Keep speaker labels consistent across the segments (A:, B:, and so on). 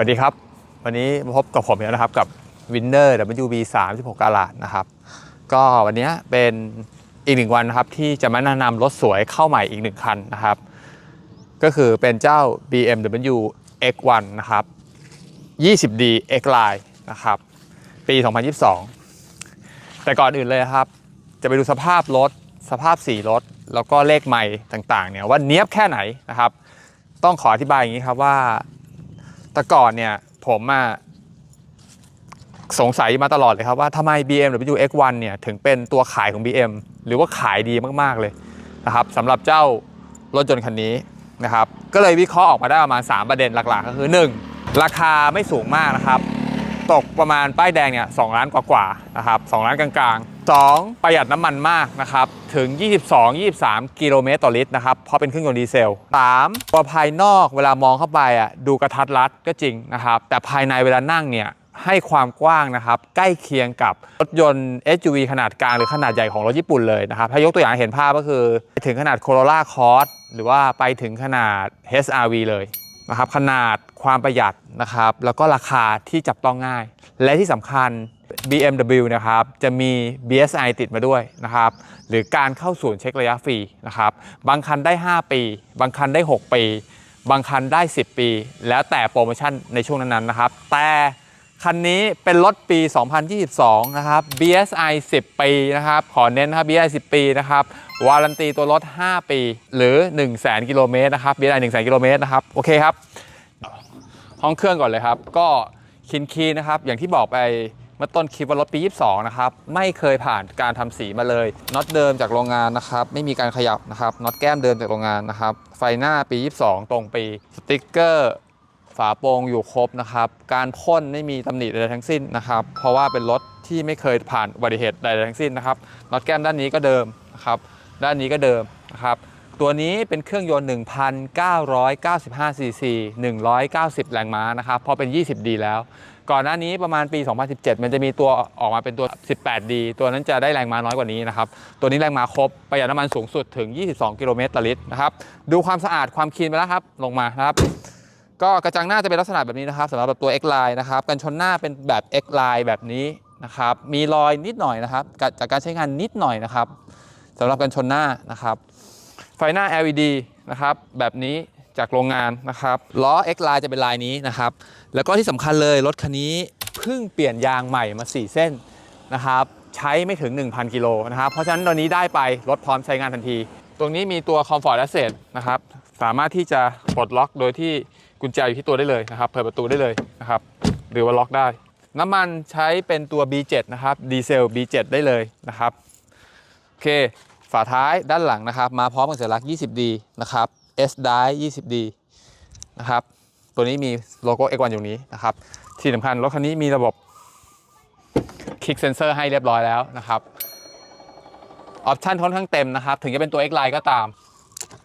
A: วัสดีครับ วันนี้มาพบกับผมแล้วนะครับกับ Winner WB 36กาลาดนะครับ ก็วันนี้เป็นอีกหนึ่งวันนะครับที่จะมาแนะนำรถสวยเข้าใหม่อีกหนึ่งคันนะครับ ก็คือเป็นเจ้า BMW X1 นะครับ 20D X Line นะครับ ปี 2022 แต่ก่อนอื่นเลยครับ จะไปดูสภาพรถ สภาพสีรถ แล้วก็เลขใหม่ต่างๆเนี่ยว่าเนี้ยบแค่ไหนนะครับ ต้องขออธิบายอย่างนี้ครับว่า แต่ก่อนเนี่ยผมอะสงสัยมาตลอดเลยครับว่าทำไม BMW X1 เนี่ยถึงเป็นตัวขายของ BM หรือว่าขายดีมากๆเลยนะครับสำหรับเจ้ารถยนต์คันนี้นะครับ ก็เลยวิเคราะห์ออกมาได้ประมาณ 3 ประเด็นหลักๆ ก็คือ 1. ราคาไม่สูงมากนะครับ ตกประมาณป้ายแดงเนี่ยสล้านกว่าๆนะครับ2ล้านกลางๆ 2. ประหยัดน้ำมันมากนะครับ ถึง 22-23 กิโลเมตรต่อลิตรนะครับ เพราะเป็นเครื่องยนต์ดีเซล 3. ตัวภายนอกเวลามองเข้าไปอะดูกระทัดรัดก็จริงนะครับ แต่ภายในเวลานั่งเนี่ยให้ความกว้างนะครับ ใกล้เคียงกับรถยนต์ SUV ขนาดกลางหรือขนาดใหญ่ของรถญี่ปุ่นเลยนะครับ ถ้ายกตัวอย่างเห็นภาพก็คือไปถึงขนาด Corolla Cross หรือว่าไปถึงขนาด HRV เลย นะครับขนาดความประหยัดนะครับ แล้วก็ราคาที่จับต้องง่าย และที่สำคัญ BMW นะครับจะมี BSI ติดมาด้วยนะครับหรือการเข้าศูนย์เช็คระยะฟรีนะครับบางคันได้ 5 ปี บางคันได้ 6 ปี บางคันได้ 10 ปี แล้วแต่โปรโมชั่นในช่วงนั้นๆนะครับแต่ คันนี้เป็นรถปี 2022 นะครับ BSI 10 ปีนะครับ ขอเน้นนะครับ BSI 10 ปีนะครับ วารันตีตัวรถ 5 ปี หรือ 1 0 0 0 0 0 กิโลเมตรนะครับ BSI 1 0 0 0 0 กิโลเมตรนะครับ โอเคครับ ห้องเครื่องก่อนเลยครับ ก็คินคีนะครับ อย่างที่บอกไปเมื่อต้นคลิปว่ารถปี 22 นะครับ ไม่เคยผ่านการทำสีมาเลย น็อตเดิมจากโรงงานนะครับ ไม่มีการขยับนะครับ น็อตแก้มเดิมจากโรงงานนะครับ ไฟหน้าปี 22 ตรงปี สติ๊กเกอร์ ฝาโปร่งอยู่ครบนะครับ การพ่นไม่มีตำหนิใดทั้งสิ้นนะครับ เพราะว่าเป็นรถที่ไม่เคยผ่านอุบัติเหตุใดทั้งสิ้นนะครับน็อตแก้มด้านนี้ก็เดิมนะครับ ด้านนี้ก็เดิมนะครับ ตัวนี้เป็นเครื่องยนต์ 1,995ซีซี190 แรงม้านะครับพอเป็น 20D แล้ว ก่อนหน้านี้ประมาณปี 2017 มันจะมีตัวออกมาเป็นตัว 18D ตัวนั้นจะได้แรงม้าน้อยกว่านี้นะครับ ตัวนี้แรงม้าครบประหยัดน้ำมันสูงสุดถึง 22 กิโลเมตรต่อลิตรนะครับ ดูความสะอาดความคลีนไปแล้วครับ ลงมานะครับ ก็กระจังหน้าจะเป็นลักษณะแบบนี้นะครับสำหรับตัว X line นะครับกันชนหน้าเป็นแบบ X line แบบนี้นะครับ มีรอยนิดหน่อยนะครับ จากการใช้งานนิดหน่อยนะครับสำหรับกันชนหน้านะครับ ไฟหน้า LED นะครับ แบบนี้จากโรงงานนะครับล้อ X line จะเป็นลายนี้นะครับ แล้วก็ที่สำคัญเลยรถคันนี้เพิ่งเปลี่ยนยางใหม่มา 4 เส้นนะครับ ใช้ไม่ถึง 1,000 กิโลนะครับ เพราะฉะนั้นตอนนี้ได้ไปรถพร้อมใช้งานทันที ตรงนี้มีตัว Comfort Access นะครับ สามารถที่จะปลดล็อกโดยที่ กุญแจอยู่ที่ตัวได้เลยนะครับเปิดประตูได้เลยนะครับหรือว่าล็อกได้ น้ำมันใช้เป็นตัว B7 นะครับดีเซล B7 ได้เลยนะครับโอเคฝาท้ายด้านหลังนะครับ มาพร้อมกับสัญลักษณ์ 20D นะครับ S die 20D นะครับตัวนี้มีโลโก้ X1 อยู่นี้นะครับที่สำคัญรถคันนี้มีระบบ Kick Sensor ให้เรียบร้อยแล้วนะครับออปชันค่อนข้างเต็มนะครับ ถึงจะเป็นตัว X Line ก็ตาม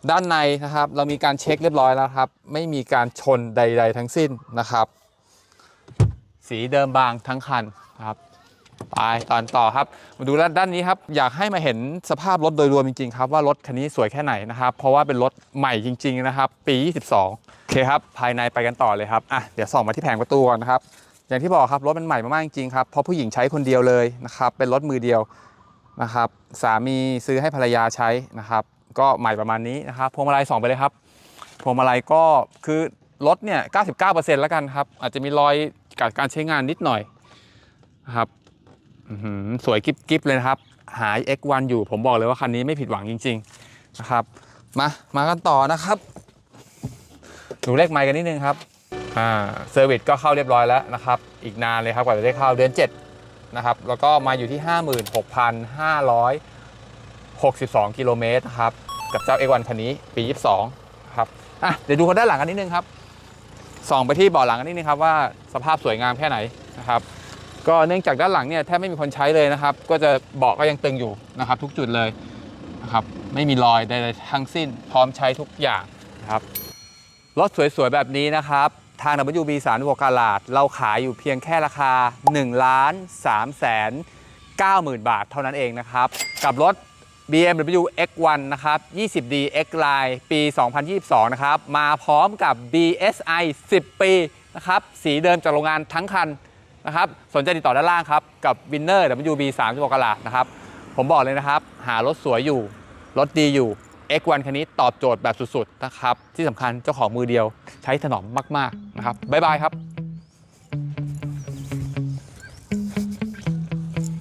A: ด้านในนะครับ เรามีการเช็คเรียบร้อยแล้วครับ ไม่มีการชนใด ๆ ทั้งสิ้นนะครับ สีเดิมบางทั้งคันครับไปตอนต่อครับ มาดูด้านนี้ครับ อยากให้มาเห็นสภาพรถโดยรวมจริงๆครับว่ารถคันนี้สวยแค่ไหนนะครับ เพราะว่าเป็นรถใหม่จริง ๆนะครับ ปี 22 โอเคครับ ภายในไปกันต่อเลยครับอะเดี๋ยวส่องมาที่แผงประตูก่อนนะครับ อย่างที่บอกครับรถมันใหม่มากๆจริงๆครับเพราะผู้หญิงใช้คนเดียวเลยนะครับ เป็นรถมือเดียวนะครับ สามีซื้อให้ภรรยาใช้นะครับ ก็ใหม่ประมาณนี้นะครับพวงมาลัยส่องไปเลยครับพวงมาลัยก็คือรถเนี่ย 99%แล้วกันครับ อาจจะมีรอยการการใช้งานนิดหน่อยนะครับสวยกิ๊บกิ๊บเลยนะครับ หา X1 อยู่ผมบอกเลยว่าคันนี้ไม่ผิดหวังจริง ๆนะครับ มา มากันต่อนะครับ ดูเลขไมค์กันนิดนึงครับอ่าเซอร์วิสก็เข้าเรียบร้อยแล้วนะครับ อีกนานเลยครับกว่าจะได้เข้าเดือน 7 นะครับ แล้วก็มาอยู่ที่ 62 กิโลเมตรนะครับ กับเจ้า X1 คันนี้ ปี 22 ครับ อะ เดี๋ยวดูคนด้านหลังกันนิดนึงครับ ส่องไปที่เบาะหลังกันนิดนึงครับว่าสภาพสวยงามแค่ไหนนะครับ ก็เนื่องจากด้านหลังเนี่ยแทบไม่มีคนใช้เลยนะครับ ก็จะเบาะก็ยังตึงอยู่นะครับ ทุกจุดเลยนะครับไม่มีรอยใดๆทั้งสิ้นพร้อมใช้ทุกอย่างนะครับรถสวยๆ แบบนี้นะครับ ทาง WB สารวกาลาดเราขายอยู่เพียงแค่ราคา1ล้าน3แสน90,000 บาทเท่านั้นเองนะครับ กับรถ BMW X1 นะครับ 20D X Line ปี 2022 นะครับ มาพร้อมกับ BSI 10 ปีนะครับ สีเดิมจากโรงงานทั้งคันนะครับ สนใจติดต่อด้านล่างครับ กับวินเนอร์ WB 36กลาดนะครับ ผมบอกเลยนะครับ หารถสวยอยู่ รถดีอยู่ X1 คันนี้ตอบโจทย์แบบสุดๆ นะครับ ที่สำคัญเจ้าของมือเดียวใช้ถนอมมากๆ นะครับ บ๊ายบายครับ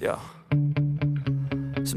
B: Yeah.